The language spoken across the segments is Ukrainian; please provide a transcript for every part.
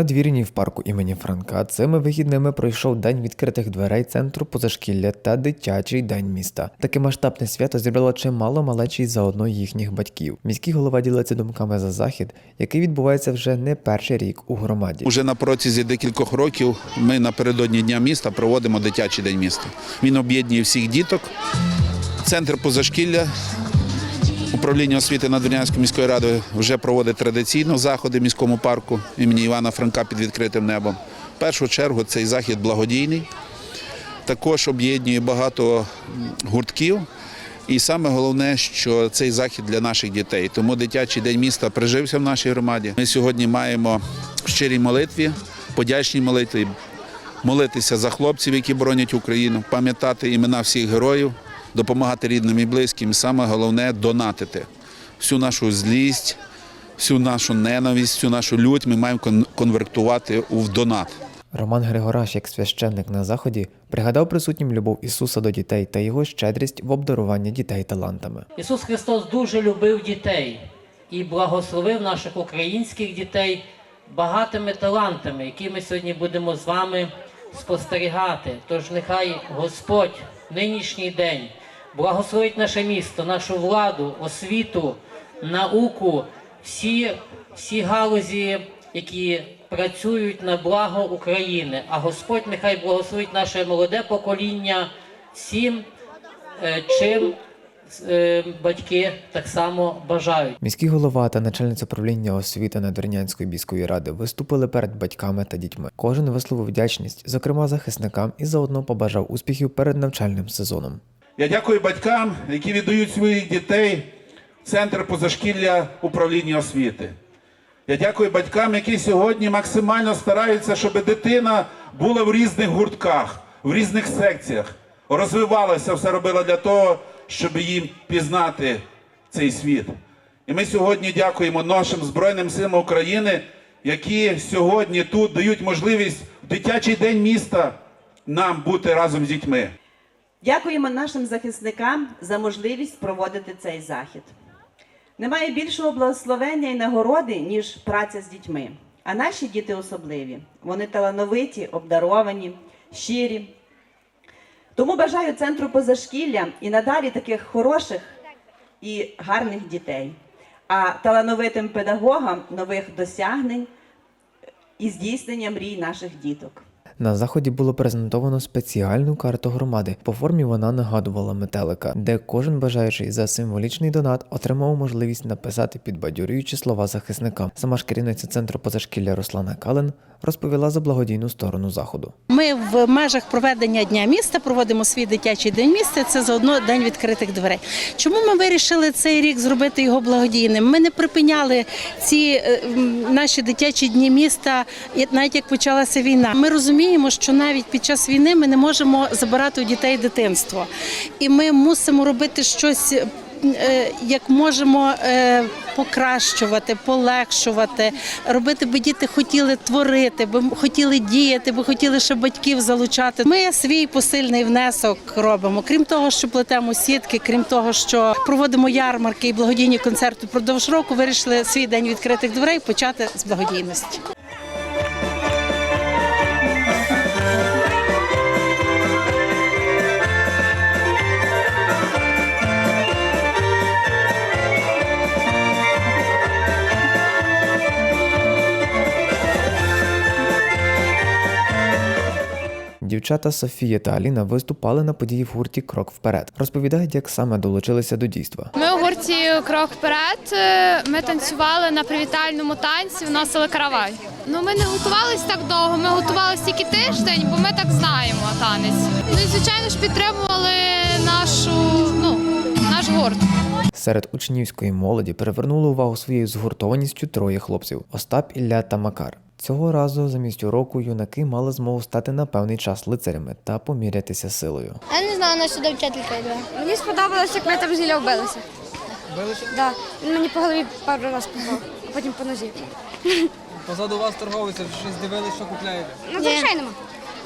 надвірні в парку імені Франка цими вихідними пройшов день відкритих дверей центру позашкілля та дитячий день міста. Таке масштабне свято зібрало чимало малечі й заодно їхніх батьків. Міський голова ділиться думками за захід, який відбувається вже не перший рік у громаді. Уже на протязі декількох років ми напередодні Дня міста проводимо дитячий день міста. Він об'єднує всіх діток. Центр позашкілля. Управління освіти Надвірнянської міської ради вже проводить традиційно заходи в міському парку імені Івана Франка під відкритим небом. В першу чергу цей захід благодійний. Також об'єднує багато гуртків. І саме головне, що цей захід для наших дітей. Тому дитячий день міста прижився в нашій громаді. Ми сьогодні маємо в щирій молитві, подячній молитві, молитися за хлопців, які боронять Україну, пам'ятати імена всіх героїв, допомагати рідним і близьким. Саме головне донатити всю нашу злість, всю нашу ненависть, всю нашу лють ми маємо кон- конвертувати в донат. Роман Григораш, як священник на заході, пригадав присутнім любов Ісуса до дітей та його щедрість в обдаруванні дітей талантами. Ісус Христос дуже любив дітей і благословив наших українських дітей багатими талантами, які ми сьогодні будемо з вами спостерігати. Тож нехай Господь нинішній день благословить наше місто, нашу владу, освіту, науку, всі, всі галузі, які працюють на благо України. А Господь нехай благословить наше молоде покоління всім, е, чим батьки так само бажають. Міський голова та начальниця управління освіти Надвірнянської міської ради виступили перед батьками та дітьми. Кожен висловив вдячність, зокрема захисникам, і заодно побажав успіхів перед навчальним сезоном. Я дякую батькам, які віддають своїх дітей в центр позашкілля управління освіти. Я дякую батькам, які сьогодні максимально стараються, щоб дитина була в різних гуртках, в різних секціях, розвивалася, все робила для того, щоб їм пізнати цей світ. І ми сьогодні дякуємо нашим Збройним силам України, які сьогодні тут дають можливість в дитячий день міста нам бути разом з дітьми. Дякуємо нашим захисникам за можливість проводити цей захід. Немає більшого благословення і нагороди, ніж праця з дітьми. А наші діти особливі. Вони талановиті, обдаровані, щирі. Тому бажаю центру позашкілля і надалі таких хороших і гарних дітей, а талановитим педагогам нових досягнень і здійснення мрій наших діток. На заході було презентовано спеціальну карту громади. По формі вона нагадувала метелика, де кожен бажаючий за символічний донат отримав можливість написати підбадьорюючі слова захисникам. Сама ж керівниця центру позашкілля Руслана Кален розповіла за благодійну сторону заходу. Ми в межах проведення дня міста проводимо свій дитячий день міста. Це заодно день відкритих дверей. Чому ми вирішили цей рік зробити його благодійним? Ми не припиняли ці е, наші дитячі дні міста, навіть як почалася війна. Ми розуміємо, що навіть під час війни ми не можемо забирати у дітей дитинство, і ми мусимо робити щось. е, Як можемо е, покращувати, полегшувати, робити, би діти хотіли творити, би хотіли діяти, би хотіли ще батьків залучати. Ми свій посильний внесок робимо. Крім того, що плетемо сітки, крім того, що проводимо ярмарки і благодійні концерти впродовж року, вирішили свій день відкритих дверей почати з благодійності. Дівчата Софія та Аліна виступали на події в гурті Крок вперед. Розповідають, як саме долучилися до дійства. Ми у гурті Крок вперед. Ми танцювали на привітальному танці, вносили каравай. Ну ми не готувалися так довго. Ми готувалися тільки тиждень, бо ми так знаємо танець. Ну і звичайно ж підтримували нашу ну наш гурт. Серед учнівської молоді привернули увагу своєю згуртованістю троє хлопців Остап, Ілля та Макар. Цього разу замість уроку юнаки мали змогу стати на певний час лицарями та помірятися силою. Я не знаю, на сюди вчителька йде. Мені сподобалось, як ми там зілля вбилися. Вбилися? Так. Він мені по голові пару разів попав, а потім по нозі. Позаду вас торговець, щось дивились, що купляєте. Ну, грошей нема.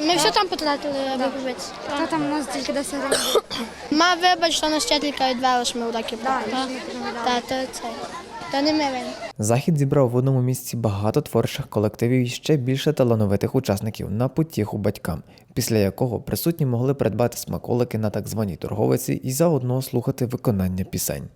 Ми все там потратили, аби купити. Та там у нас тільки 10 гривень. Ма, вибач, що нас вчителька відвела, що ми уроки брали. Так, Так, то це. То не ми. Захід зібрав в одному місці багато творчих колективів і ще більше талановитих учасників на потіху батькам, після якого присутні могли придбати смаколики на так званій торговиці і заодно слухати виконання пісень.